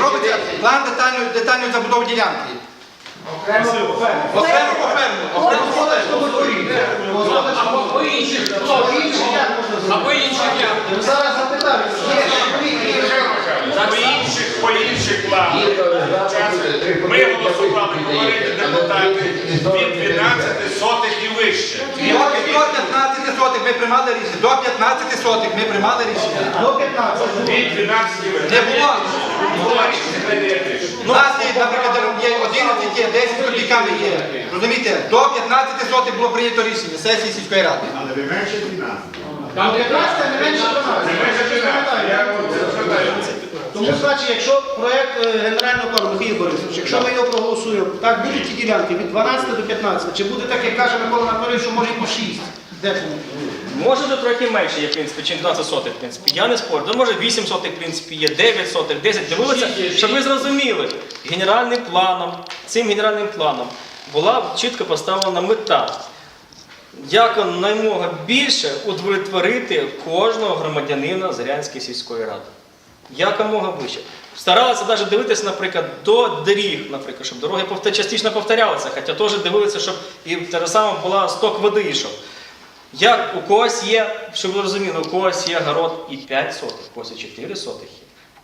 Робиться план детальної, детальної забудови ділянки. Окремо по ферму. Окремо по ферму. Або інших, або інших. Зараз запитаю. По інших, по інших планах. Ми голосували, говорили депутати, від 12 сотих і вище. До 15 сотих ми приймали рішення. До 15 сотих ми приймали рішення. До 15. Від 12 і вище. Не було. Було рішення. У нас є, наприклад, є 11, є 10 копійками є. Розумієте, до 15 сотих було прийнято рішення сесії сільської ради. Але ви менше 12. Там 15 не менше Тому значить, якщо проект е, генерального плану, Михайло Борисович, якщо ми його проголосуємо, так будуть ці ділянки від 12 до 15, чи буде так, як каже Микола Анатолійович, що може і по 6? Декому? Може бути трохи менше є, в принципі, чим 12 сотих, в принципі. Я не спорю. Може 8 сотих, в принципі, є, 9 сотих, 10. Дивилися, щоб ви зрозуміли, генеральним планом, цим генеральним планом була чітко поставлена мета. Якомога більше удовлетворити кожного громадянина Зарянської сільської ради. Якомога вище. Старалися навіть дивитися, наприклад, до доріг, наприклад, щоб дороги частично повторялися, хоча теж дивилися, щоб і те саме була сток води йшов. Як у когось є, щоб ви розуміли, у когось є город і 5 сотих, у когось і 4 сотих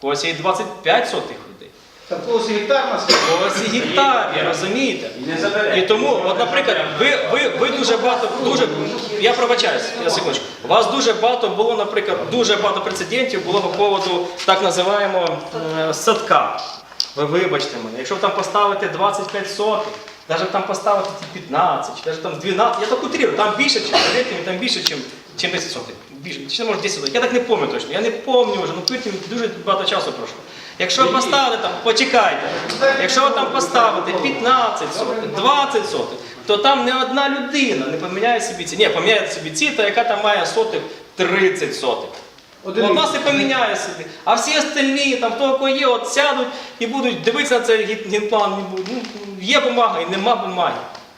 у когось є і 25 сотих людей, Та в когось і гектар у когось і гектар, розумієте? І тому, от, наприклад, ви, ви, ви дуже багато, дуже, я пробачаюсь, я секундочку. У вас дуже багато було, наприклад, дуже багато прецедентів було по поводу так називаємо е, садка. Ви вибачте мене, якщо ви там поставите 25 сотих, навіть там поставити 15, чи навіть там 12, я так утрирую, там більше, чим, повірте мені, там більше, чим, чим 10 сотих. Більше, чи може 10 сотих. Я так не пам'ятаю точно, я не пам'ятаю вже, ну повірте дуже багато часу пройшло. Якщо ви поставите там, почекайте, якщо ви там поставите 15 сотих, 20 сотих, то там не одна людина не поміняє собі ці. Ні, поміняє собі ці, та яка там має сотих 30 сотих. От нас і поміняє собі. А всі остальні, там хто кого є, от сядуть і будуть дивитися на цей ген- генплан. Ну, є бумага і нема бумаги.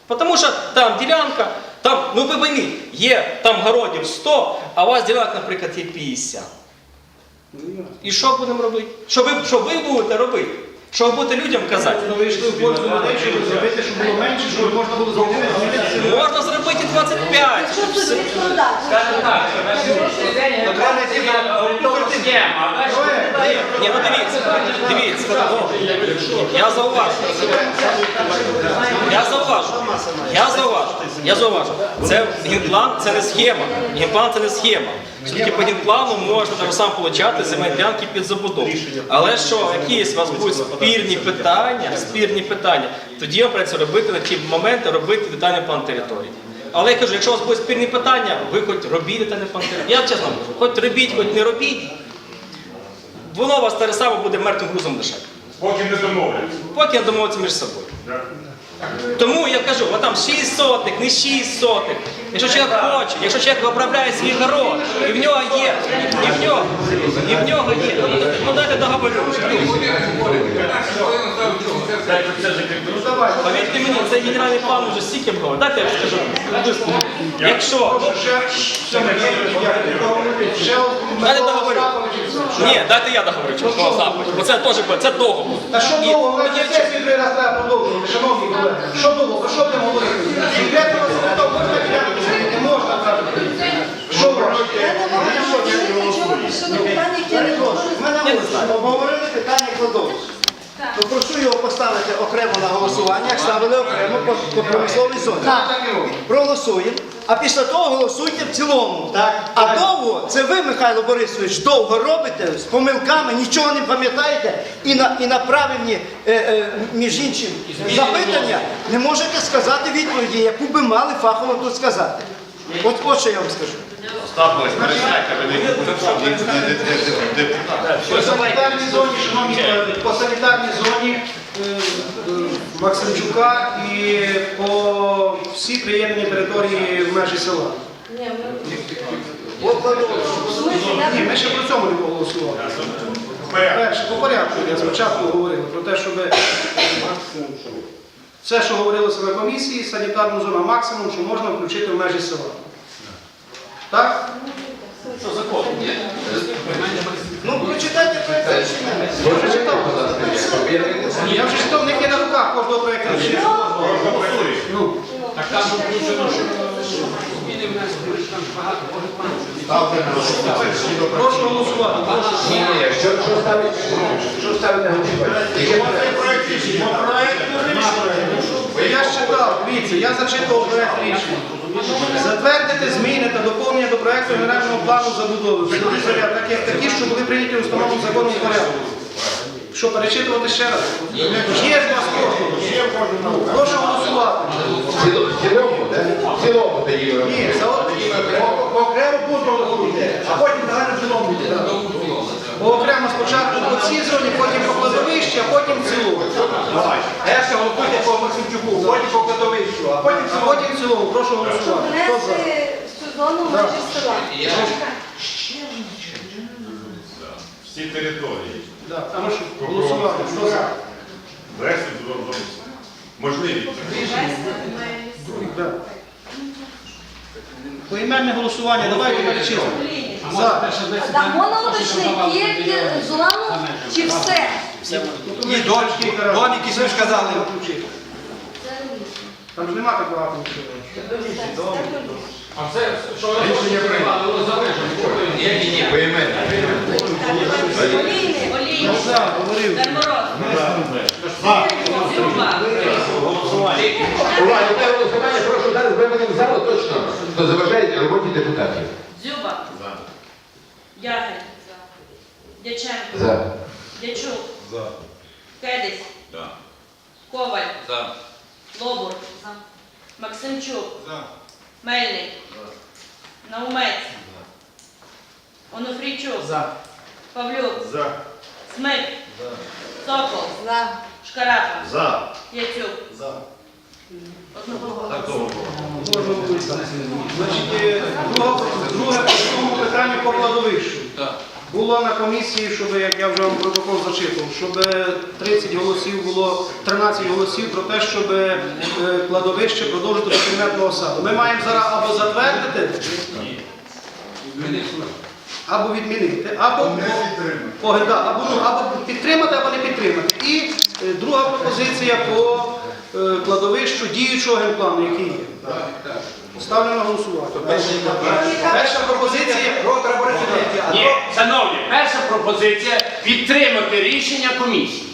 Тому що там ділянка, там, ну ви пойміть, є там городів 100, а у вас ділянок, наприклад, є 50. І що будемо робити? Що ви, що ви будете робити? Що ви будете людям казати? Ну, ви йшли в пользу людей, щоб зробити, щоб було менше, щоб можна було зробити. Можна зробити 25. Що собі відкладати? Скажімо так, що на сьогоднішній день треба не схема, Ні, ну дивіться, дивіться. Я зауважу. Я зауважу. Я зауважу. Я зауважу. Це генплан це не схема. Генплан це не схема. Все-таки по генплану можна там сам получати земельні під забудову. Але що, якісь у вас будуть спірні питання, спірні питання, тоді вам придеться робити на ті моменти, робити детальний план території. Але я кажу, якщо у вас будуть спірні питання, ви хоч робіть детальний план території. Я чесно кажу, хоч робіть, хоч не робіть. Воно у вас те саме буде мертвим грузом лишати. Поки не домовляться. Поки домовляться між собою. Тому я кажу, от там 6 сотих, не 6 сотих. Якщо чоловік хоче, якщо чоловік обробляє свій город, і в нього є, і в нього, і в нього є, ну дайте договорю. Повірте мені, цей генеральний план уже стільки було. Дайте я скажу. Якщо, дайте договорю. Ні, дайте я договорю, що по запиті. Бо це теж це довго буде. Та що довго? Ми тоді на три раз треба продовжувати, шановні колеги. Що довго? Про що будемо говорити? Конкретно розповідав, можна зробити? Не можна правильно. Що? Я не не можу. Ми на вулиці обговорили питання кладовища. То прошу його поставити окремо на голосування, як ставили окремо по, по промисловій зоні. Проголосуємо. А після того голосуйте в цілому. А довго, це ви, Михайло Борисович, довго робите з помилками, нічого не пам'ятаєте і на, і на правильні, е, е, між іншим, запитання не можете сказати відповіді, яку би мали фахово тут сказати. От, от що я вам скажу. По санітарній зоні, шановні колеги, по санітарній зоні е, е, Максимчука і по всій приєднаній території в межі села. Ні, ми- Ні, ще про цьому не проголосували. Перше, по порядку, я спочатку говорив про те, щоб все, що говорилося на комісії, санітарну зону максимум, що можна включити в межі села. Так? Ну, Ну, прочитайте проект рішення. Я вже читав. Я вже читав, в них є на руках кожного проекту рішення. Ну, Так там включено, що зміни внесли, там багато, може прошу голосувати. Ні, ні, що, що ставить, що ставить на голосування? Яке Я ж читав, дивіться, я зачитував проект рішення. Затвердити зміни та доповнення до проекту генерального плану забудови так як такі, що були прийняті установленим законом порядку. Що, перечитувати ще раз? Є ж вас кожного. Прошу голосувати. В цілому, Ні, за Окремо пункту зоні, потім по кладовищі, а потім в цілому. Перше голосуйте по Максимчуку, потім по кладовищу, а потім в А цілому. потім цілому. Прошу голосувати. Хто за? Межі села. Всі території. Да, Прошу голосувати. Хто за? Можливість. Да. Поіменне голосування, давайте перечислимо. За. Так, можна уточнити, тільки зону чи все? Ні, дочки, домики, що ж казали. Там ж нема так багато нічого. А це, що ви приймали, воно залежно. Ні, ні, ні, поіменно. Олійник. Олійник. За, говорив. Дармороз. Зюба. Увага, йде голосування, прошу дати виведення в залу точно, хто заважає роботі депутатів. Дзюба. Ягель. Дяченко. За. Дячук. Кедись. Коваль. Лобур. Максимчук. Мельник. Наумець. Онуфрійчук. Павлюк. Смик. Сокол. За. Шкарапа. Яцюк. Одного Значить, е, друге, по цьому питанню по кладовищу. Було на комісії, щоб, як я вже вам протокол зачитував, щоб 30 голосів було, 13 голосів про те, щоб е, кладовище продовжити до кабінетного саду. Ми маємо зараз або затвердити, або відмінити, або, по- да, або, ну, або підтримати, або не підтримати. І е, друга пропозиція по е, кладовищу діючого генплану, який є. Ставлю на голосування. Перша пропозиція. Борисовича, Ні, шановні, перша пропозиція підтримати рішення комісії.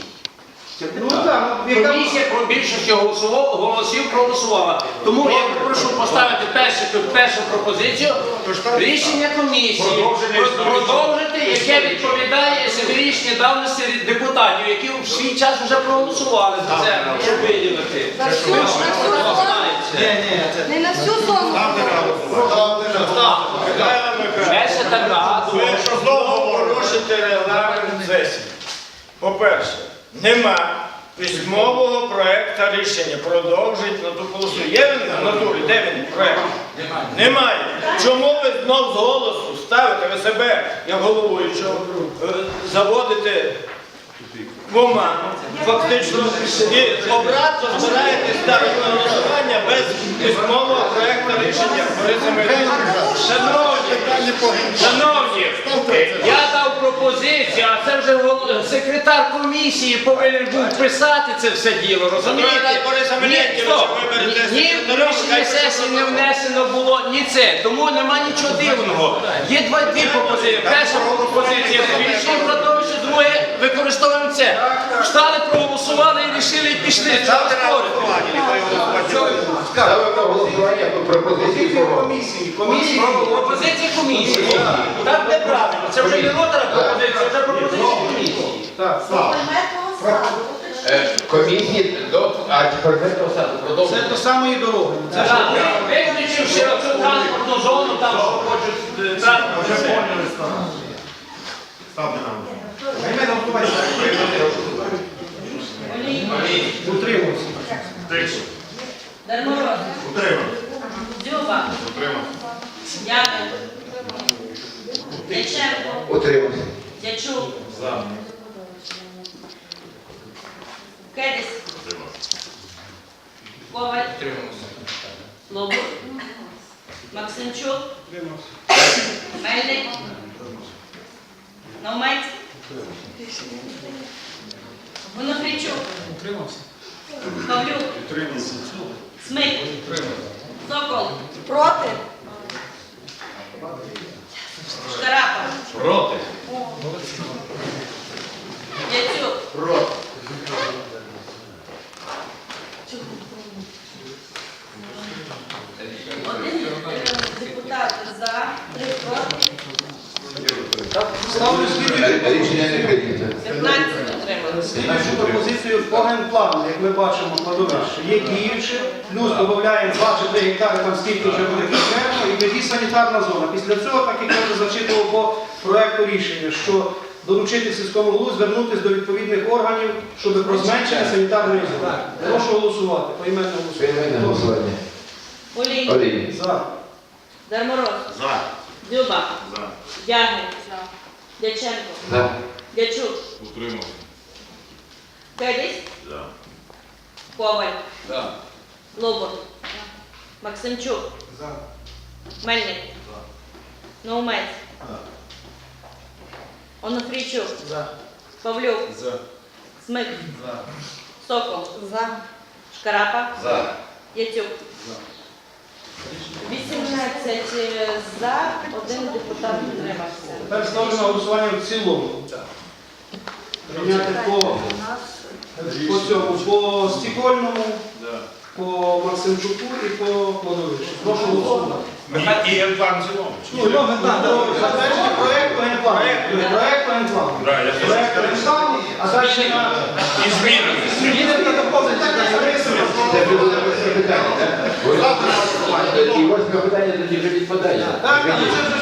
Ну так, ну, яка- Комісія про більшістю голосово- голосів проголосувала. Тому я прошу поставити першу, першу пропозицію. Рішення комісії. Про- продовжити, яке відповідає семирічній давності депутатів, які в свій час вже проголосували за це, щоб виділити. На всю, на всю зону. Не на всю зону. Перша така, Ви що знову порушите регламент сесії. По-перше, нема письмового проєкту рішення. Продовжить на ту полосу. Є він в натурі? Де він проєкт? Немає. Чому ви знов з голосу ставите ви себе, як головуючого, е, заводите в оману, фактично, і обратно збираєте ставити на голосування без письмового проекту рішення. Бориса Михайловича. Шановні, шановні, я дав пропозицію, а це вже гол- секретар комісії повинен був писати це все діло, розумієте? Бориса Ні, Мельникова, стоп, ви берете ні, ні секретаря, в рішення хай сесії не внесено було ні це, тому нема нічого дивного. Є два дві пропозиції. Перша пропозиція збільшує продовжує, друге використовуємо це. Встали, проголосували і рішили і пішли. Чого спорити? Ставимо на голосування пропозиції комісії. Комісії. Пропозиція комісії. Так не правильно. Це вже не ротора пропозиція, це вже пропозиція комісії. Так. Е, Комісії до архіпергетного саду. Це Продовжуємо. до самої дороги. Це ж Виключивши оцю транспортну зону, там що хочуть е, транспортну зону. Поіменне голосування. Утримався. Дармороз. Дзюба. Ягель. Дяченко. Утримався. Дячук. Кедис. Коваль. Лобур. Максимчук. Мельник. Наумець. Монофрічук. Павлюк. Смик. Сокол. Проти? Шкарапа. Проти. Яцюк. Проти. Один е, депутат за, три проти, Ставлю слідуючу Рішення не прийнято. 15 отримали. Слідуючу пропозицію по генплану, як ми бачимо, кладовище є діюче, плюс додаємо 2 чи 3 гектари, там скільки вже буде конкретно, і тоді санітарна зона. Після цього, так як я вже зачитував по проекту рішення, що доручити сільському голову звернутися до відповідних органів, щоб про зменшення санітарної зони. Прошу голосувати, поіменне Приймайте голосування. голосування. Олій. Олій. За. Дармороз. За. Дзюба. За. Ягель. Дяченко. За. Дячук. Утримався. Федись. За. Коваль. Лобор. Максимчук. Мельник. Наумець. Онофрійчук. Павлюк. За. Смик. Сокол. За. Шкарапа. За. Яцюк. 18 за, один депутат утримався. Тепер ставлю на голосування в цілому. Прийняти по, по цьому, по Стікольному, по Максимчуку і по Кладовищу. Прошу голосувати. І генплан в цілому. Ну, ну, так, затвердження проєкту генплану. Проєкту генплану. Да, я Проєкту генплану, а далі на... І змінами. Зміни та доповнення записуємо. Це буде питання, так? І восьме питання тоді вже відпадає. Так, так,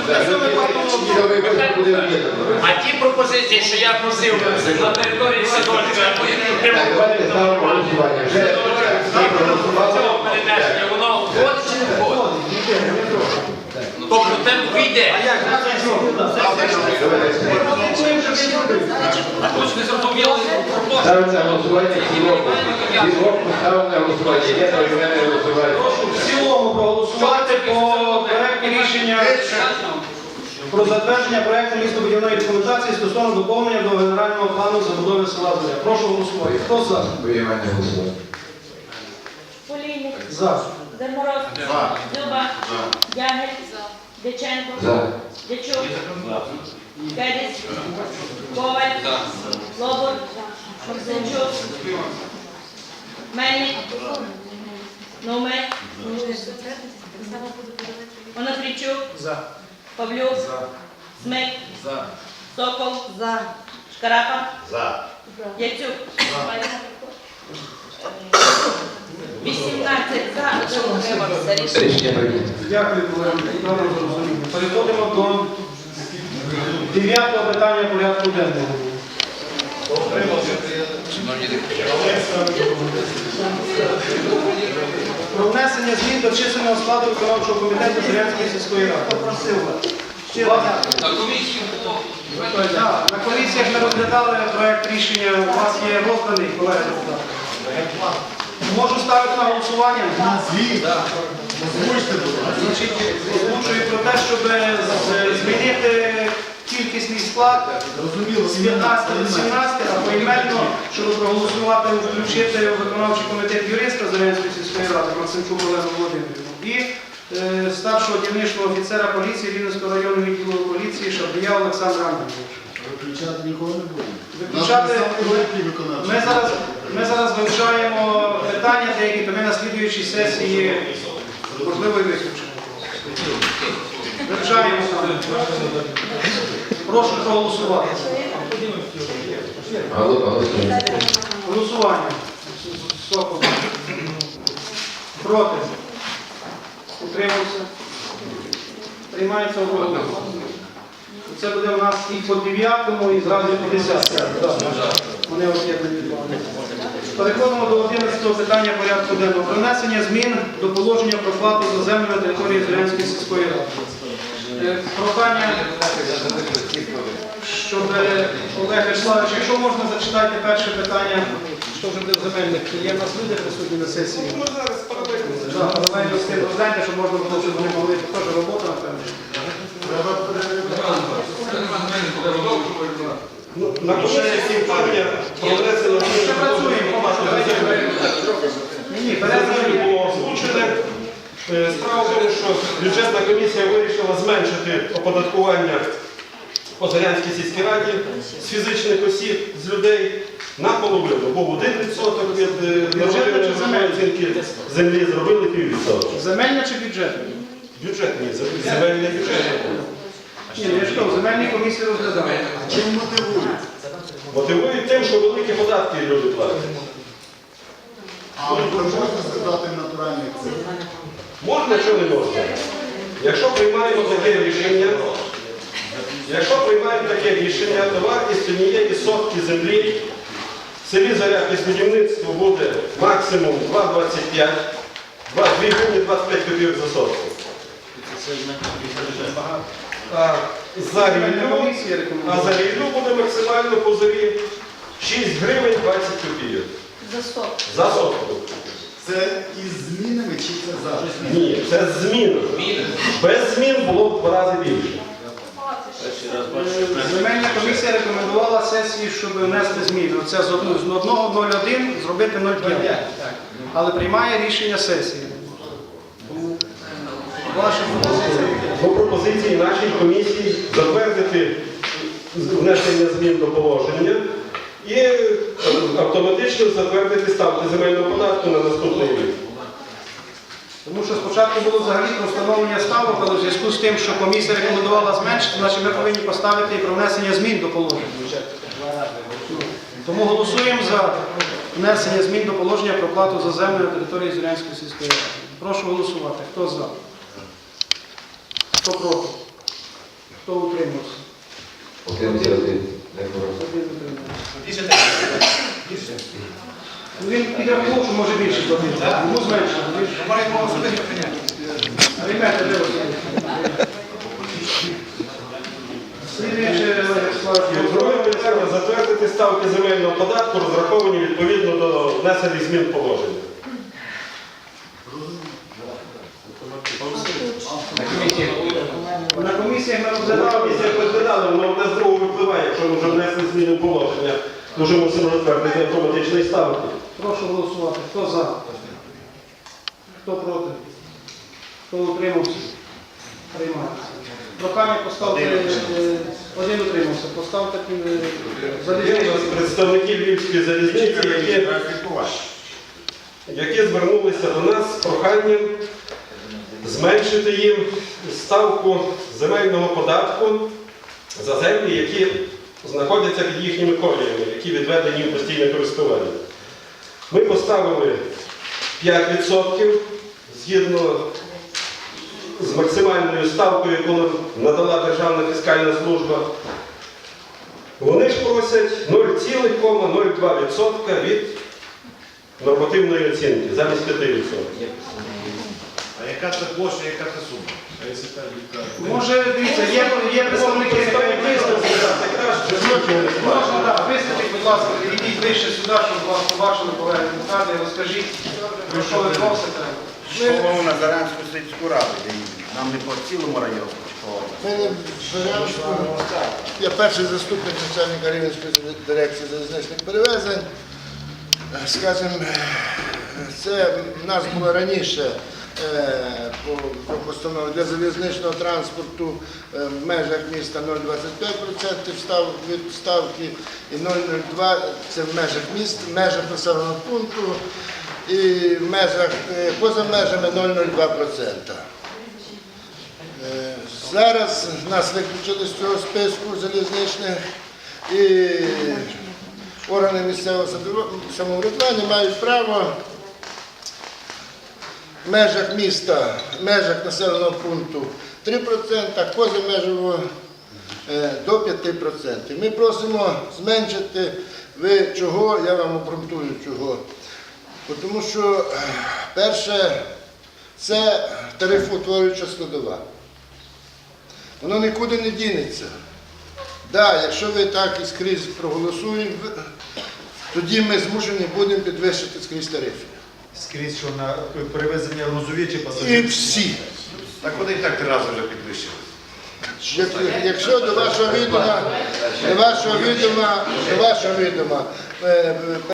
це вже сьоме квартал. І новий буде об'єднано. А ті пропозиції, що я просив на території садочка, Так, давайте ставимо голосування. Вже всі проголосували. цього перенесення, воно входить чи не входить? Те. А тут не зрозуміли. Ставимо на голосування в цілому. Цілому ставимо на голосування. Є поіменне голосування. В цілому проголосувати по проєкту рішення про затвердження проєкту містобудівної документації стосовно доповнення до генерального плану забудови села Зоря. Прошу голосувати. Хто за? Поіменне голосування. Олійник. За. Дармороз. Дзюба. Ягель. Дяченко. За. Дячук. Федись. Коваль. Лобур. Максимчук. Мельник. Науме. Монофрічук. За. Павлюк. Смик. Сокол. За. Шкарапа. За. Яцюк. 18 за, утримався. Рішення. Рішення. Дякую, колеги. Переходимо до дев'ятого питання порядку денного. Про внесення змін до численного складу виконавчого комітету Зеленської сільської ради. Попросив вас. Щиро дякую. Було. Так, На комісіях ми розглядали проект рішення, у вас є розданий, колеги. Можу ставити на голосування? Озвучую про те, щоб змінити кількісний склад з 15 до 17, а поіменно, щоб проголосувати, включити виконавчий комітет юриста Зеленської сільської ради Максимчук Олегу Володимирівну і е, старшого дільничного офіцера поліції Рівненського районного відділу поліції Шабрія Олександра Андрійовича. Виключати нікого не буде. Ми зараз, ми зараз вивчаємо питання деякі, то ми на слідуючій сесії можливо і виключимо. Вивчаємо. Прошу проголосувати. Голосування. Сокол. Проти. Утримався. Приймається одноголосно. Це буде у нас і по 9 і зразу і по 10. Так, Вони об'єднані. Переходимо до 11 питання порядку денного. Про внесення змін до положення про плату за землю на території Зеленської сільської ради. Е, Прохання, щоб е, Олег Вячеславович, якщо можна, зачитайте перше питання, що вже буде в земельних. Є в нас люди присутні на сесії. Можна зараз Так, паралельно з тим розгляньте, щоб можна було, щоб вони могли теж робота, напевно. Ну, На комісії питання про внесення змін Ще працюємо, побачите, дайте Ні, ні, перед було озвучене. Справа що бюджетна комісія вирішила зменшити оподаткування по Зарянській сільській раді з фізичних осіб, з людей наполовину. Був 1% від е, земельна? оцінки землі, зробили піввідсотка. Земельна чи бюджетна? Бюджетні, земельні бюджетні. Ні, ну я ж кажу, земельні комісії розглядають. Чим мотивують? Мотивують тим, що великі податки люди платять. А ви можете сказати натуральних цифр? Можна чи не можна? Якщо приймаємо таке рішення, якщо приймаємо таке рішення, то вартість однієї сотки землі в селі Заря після будівництва буде максимум 2,25, 2 гривні 25 копійок за сотку. А за ріллю, а за ріллю буде максимально по зорі 6 гривень 20 копійок За 100. за сотку. Це із змінами чи це зараз? Ні, це зміна. Без змін було в два рази більше. Земельна комісія рекомендувала сесії, щоб внести зміни. Оце з одну- з 1.01 зробити 0,5. Але приймає рішення сесії. Ваша пропозиція. По пропозиції нашій комісії затвердити внесення змін до положення і е, автоматично затвердити ставки земельного податку на наступний рік. Тому що спочатку було взагалі про встановлення ставок, але в зв'язку з тим, що комісія рекомендувала зменшити, значить ми повинні поставити і про внесення змін до положення. Тому голосуємо за внесення змін до положення про плату за землю на території Зурянської сільської ради. Прошу голосувати. Хто за? Хто проти? Хто утримався? Один Більше так. Ну, Він підрахував, що може більше платити. Йому більше. Може, йому особисто прийняти. Ребята, де ви? Слідуюче, Олег Друге затвердити ставки земельного податку, розраховані відповідно до внесених змін положення. На комісіях ми На розглядали. комісія розглядали, воно одне з другого випливає, якщо ми вже внесли зміни в вже мусимо затвердити автоматичні ставки. Прошу голосувати. Хто за? Хто проти? Хто утримався? Приймається. Прохання поставити е, один утримався. Поставте е, залізницю. представники Львівської залізниці, які, які звернулися до нас з проханням зменшити їм ставку земельного податку за землі, які знаходяться під їхніми коліями, які відведені в постійне користування. Ми поставили 5% згідно з максимальною ставкою, яку надала Державна фіскальна служба. Вони ж просять 0,02% від нормативної оцінки замість 5%. А яка це площа, яка це сума? Може, дивіться, є, є представники виставки. Можна, так, виступіть, будь ласка, йдіть ближче сюди, щоб вас побачили колеги депутати, розкажіть, про що ви просите. Що на Заранську сільську раду, де нам не по цілому району, Зарянську. Я перший заступник начальника Рівненської дирекції залізничних перевезень. Е, Скажімо, це в нас було раніше е, по, по постанові для залізничного транспорту е, в межах міста 0,25% став, від ставки і 0,02% це в межах міст, в межах населеного пункту і в межах, е, поза межами 0,02%. Е, Зараз нас виключили з цього списку залізничних і органи місцевого самовряду- самоврядування мають право межах міста, межах населеного пункту 3%, поза межами до 5%. Ми просимо зменшити, ви чого, я вам обґрунтую чого. Тому що, е, перше, це тарифоутворююча складова. Воно нікуди не дінеться. Да, якщо ви так і скрізь проголосуєте, тоді ми змушені будемо підвищити скрізь тарифи. Скрізь, що на перевезення грузові чи І всі. Так вони і так три рази вже підвищили. Як- Якщо до вашого відома, до вашого відома, до вашого відома, е,